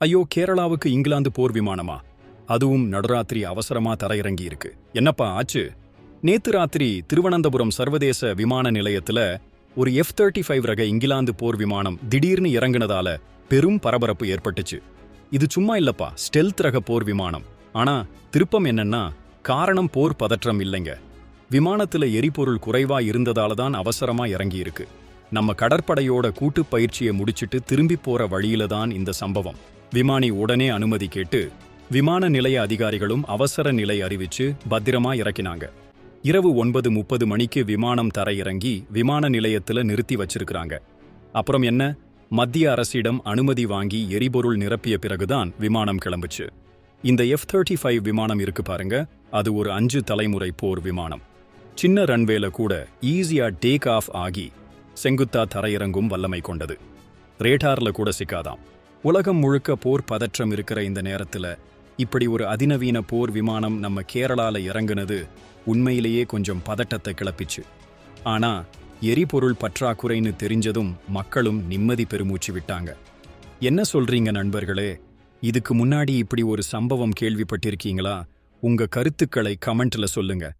ஐயோ கேரளாவுக்கு இங்கிலாந்து போர் விமானமா? அதுவும் நடுராத்திரி அவசரமா தரையிறங்கி இருக்கு என்னப்பா ஆச்சு? நேத்து ராத்திரி திருவனந்தபுரம் சர்வதேச விமான நிலையத்துல ஒரு எஃப் தேர்ட்டி ஃபைவ் ரக இங்கிலாந்து போர் விமானம் திடீர்னு இறங்குனதால பெரும் பரபரப்பு ஏற்பட்டுச்சு. இது சும்மா இல்லப்பா ஸ்டெல்த் ரக போர் விமானம். ஆனா திருப்பம் என்னன்னா காரணம் போர் பதற்றம் இல்லைங்க. விமானத்துல எரிபொருள் குறைவா இருந்ததால தான் அவசரமா இறங்கி இருக்கு நம்ம கடற்படையோட கூட்டுப் பயிற்சியை முடிச்சிட்டு திரும்பி போற வழியில தான் இந்த சம்பவம். விமானி உடனே அனுமதி கேட்டு விமான நிலைய அதிகாரிகளும் அவசர நிலை அறிவிச்சு பத்திரமா இறக்கினாங்க. இரவு ஒன்பது முப்பது மணிக்கு விமானம் தரையிறங்கி விமான நிலையத்துல நிறுத்தி வச்சிருக்கிறாங்க. அப்புறம் என்ன? மத்திய அரசிடம் அனுமதி வாங்கி எரிபொருள் நிரப்பிய பிறகுதான் விமானம் கிளம்புச்சு. இந்த எஃப் தேர்ட்டி ஃபைவ் விமானம் இருக்கு பாருங்க அது ஒரு அஞ்சு தலைமுறை போர் விமானம். சின்ன ரன்வேல கூட ஈஸியா டேக் ஆஃப் ஆகி செங்குத்தா தரையிறங்கும் வல்லமை கொண்டது. ரேடார்ல கூட சிக்காதாம். உலகம் முழுக்க போர் பதற்றம் இருக்கிற இந்த நேரத்துல இப்படி ஒரு அதிநவீன போர் விமானம் நம்ம கேரளால இறங்குனது உண்மையிலேயே கொஞ்சம் பதட்டத்தை கிளப்பிச்சு. ஆனா எரிபொருள் பற்றாக்குறைன்னு தெரிஞ்சதும் மக்களும் நிம்மதி பெருமூச்சு விட்டாங்க. என்ன சொல்றீங்க நண்பர்களே? இதுக்கு முன்னாடி இப்படி ஒரு சம்பவம் கேள்விப்பட்டிருக்கீங்களா? உங்க கருத்துக்களை கமெண்ட்ல சொல்லுங்க.